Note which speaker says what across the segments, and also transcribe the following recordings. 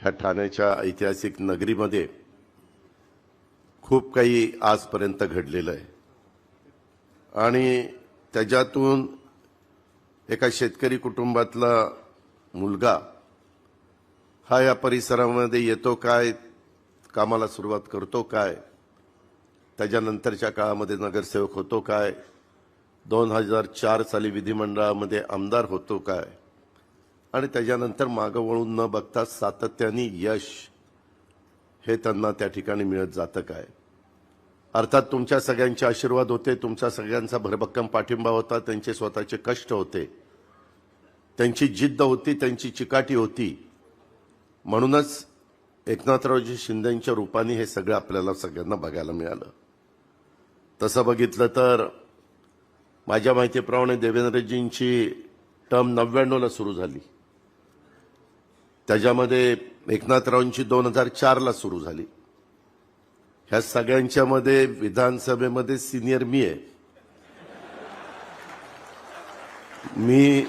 Speaker 1: ह्या ठाण्याच्या ऐतिहासिक नगरीमध्ये खूप काही आजपर्यंत घडलेलं आहे. आणि त्याच्यातून एका शेतकरी कुटुंबातला मुलगा हा या परिसरामध्ये येतो काय कामाला सुरुवात करतो काय त्याच्यानंतरच्या काळामध्ये नगरसेवक होतो काय दोन हजार चार साली विधिमंडळामध्ये आमदार होतो काय आणि त्याच्यानंतर मागं वळून न बघता सातत्याने यश हे त्यांना त्या ठिकाणी मिळत जातं काय? अर्थात तुमच्या सगळ्यांचे आशीर्वाद होते तुमच्या सगळ्यांचा भरभक्कम पाठिंबा होता त्यांचे स्वतःचे कष्ट होते त्यांची जिद्द होती त्यांची चिकाटी होती. म्हणूनच एकनाथरावजी शिंदेच्या रूपाने हे सगळं आपल्याला सगळ्यांना बघायला मिळालं. तसं बघितलं तर माझ्या माहितीप्रमाणे देवेंद्रजींची टर्म नव्याण्णवला सुरू झाली. त्याच्यामध्ये एकनाथरावांची दोन हजार चारला सुरू झाली. ह्या सगळ्यांच्या मध्ये विधानसभेमध्ये सिनियर मी आहे. मी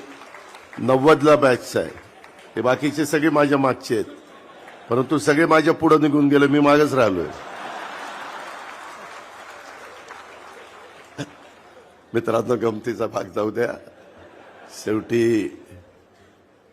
Speaker 1: नव्वदला बॅचचा आहे. हे बाकीचे सगळे माझ्या मागचे आहेत. परंतु सगळे माझ्या पुढे निघून गेले मी मागच राहिलोय. मित्रांनो गमतीचा भाग जाऊ द्या. शेवटी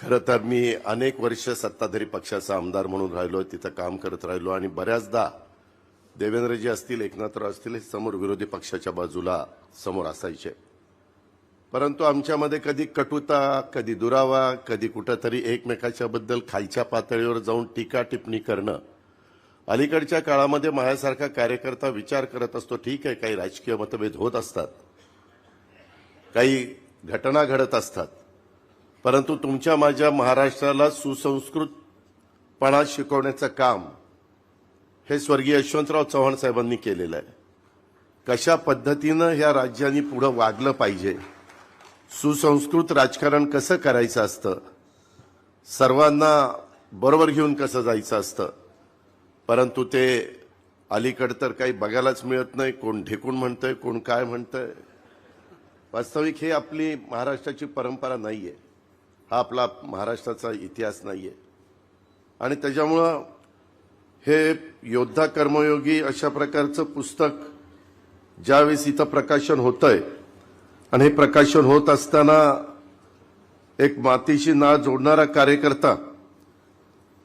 Speaker 1: खरं तर मी अनेक वर्ष सत्ताधारी पक्षाचा आमदार म्हणून राहिलो तिथं काम करत राहिलो आणि बऱ्याचदा देवेंद्रजी असतील एकनाथराव असतील हे समोर विरोधी पक्षाच्या बाजूला समोर असायचे. परंतु आमच्यामध्ये कधी कटुता कधी दुरावा कधी कुठंतरी एकमेकाच्या बद्दल खालच्या पातळीवर जाऊन टीका टिप्पणी करणं. अलीकडच्या काळामध्ये माझ्यासारखा कार्यकर्ता विचार करत असतो ठीक आहे काही राजकीय मतभेद होत असतात. काही घटना घडत असतात. परंतु तुमच्या माझ्या महाराष्ट्राला सुसंस्कृतपणा शिकवण्याचं काम हे स्वर्गीय यशवंतराव चव्हाण साहेबांनी केलेलं आहे. कशा पद्धतीनं ह्या राज्याने पुढं वागलं पाहिजे? सुसंस्कृत राजकारण कसं करायचं असतं? सर्वांना बरोबर घेऊन कसं जायचं असतं? परंतु ते अलीकडं तर काही बघायलाच मिळत नाही. कोण ढेकून म्हणतंय कोण काय म्हणतंय? वास्तविक हे आपली महाराष्ट्राची परंपरा नाही आहे हा आपला महाराष्ट्राचा इतिहास नाही आहे आणि त्याच्यामुळं हे योद्धा कर्मयोगी अशा प्रकारचं पुस्तक ज्यावेळेस इथं प्रकाशन होतंय आणि हे प्रकाशन होत असताना एक मातीशी ना जोडणारा कार्यकर्ता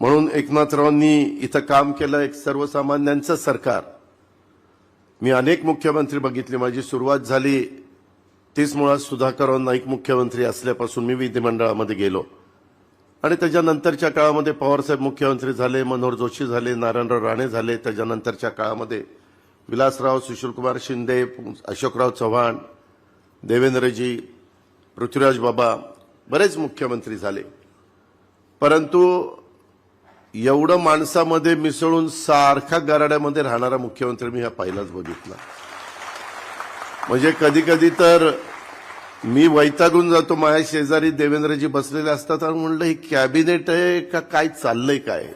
Speaker 1: म्हणून एकनाथरावांनी इथं काम केलं एक सर्वसामान्यांचं सरकार. मी अनेक मुख्यमंत्री बघितले माझी सुरुवात झाली तीच मुळात सुधाकरराव नाईक मुख्यमंत्री असल्यापासून मी विधिमंडळामध्ये गेलो. आणि त्याच्यानंतरच्या काळामध्ये पवारसाहेब मुख्यमंत्री झाले मनोहर जोशी झाले नारायणराव राणे झाले. त्याच्यानंतरच्या काळामध्ये विलासराव सुशीलकुमार शिंदे अशोकराव चव्हाण देवेंद्रजी पृथ्वीराज बाबा बरेच मुख्यमंत्री झाले. परंतु एवढं माणसामध्ये मिसळून सारखा गराड्यामध्ये राहणारा मुख्यमंत्री मी हा पहिलाच बघितला. म्हणजे कधी कधी तर मी वैतागून जातो माझ्या शेजारी देवेंद्रजी बसलेले असतात आणि म्हणलं हे कॅबिनेट आहे का काय चाललंय काय?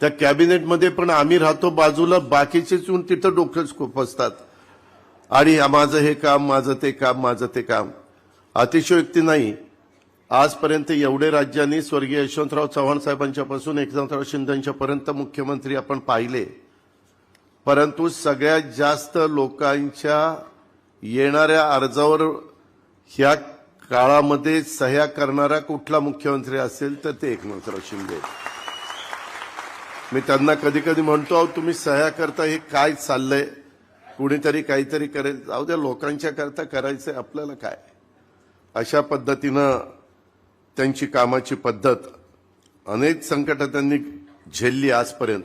Speaker 1: त्या कॅबिनेटमध्ये पण आम्ही राहतो बाजूला बाकीचेच येऊन तिथं डोकंच खुपसतात आणि माझं हे काम माझं ते काम माझं ते काम. अतिशयोक्ती नाही. आजपर्यंत एवढे राज्यांनी स्वर्गीय यशवंतराव चव्हाण साहेबांच्या पासून एकनाथराव शिंदेच्या पर्यंत मुख्यमंत्री आपण पाहिले. परंतु सगळ्यात जास्त लोकांच्या येणाऱ्या अर्जावर ह्या काळामध्ये सह्या करणारा कुठला मुख्यमंत्री असेल तर ते एकनाथराव शिंदे. मी त्यांना कधी कधी म्हणतो अहो तुम्ही सह्या करता हे काय चाललंय? कुणीतरी काहीतरी करेल. जाऊ द्या लोकांच्या करता करायचंय आपल्याला काय? अशा पद्धतीनं त्यांची कामाची पद्धत अनेक संकट त्यांनी झेलली आजपर्यंत.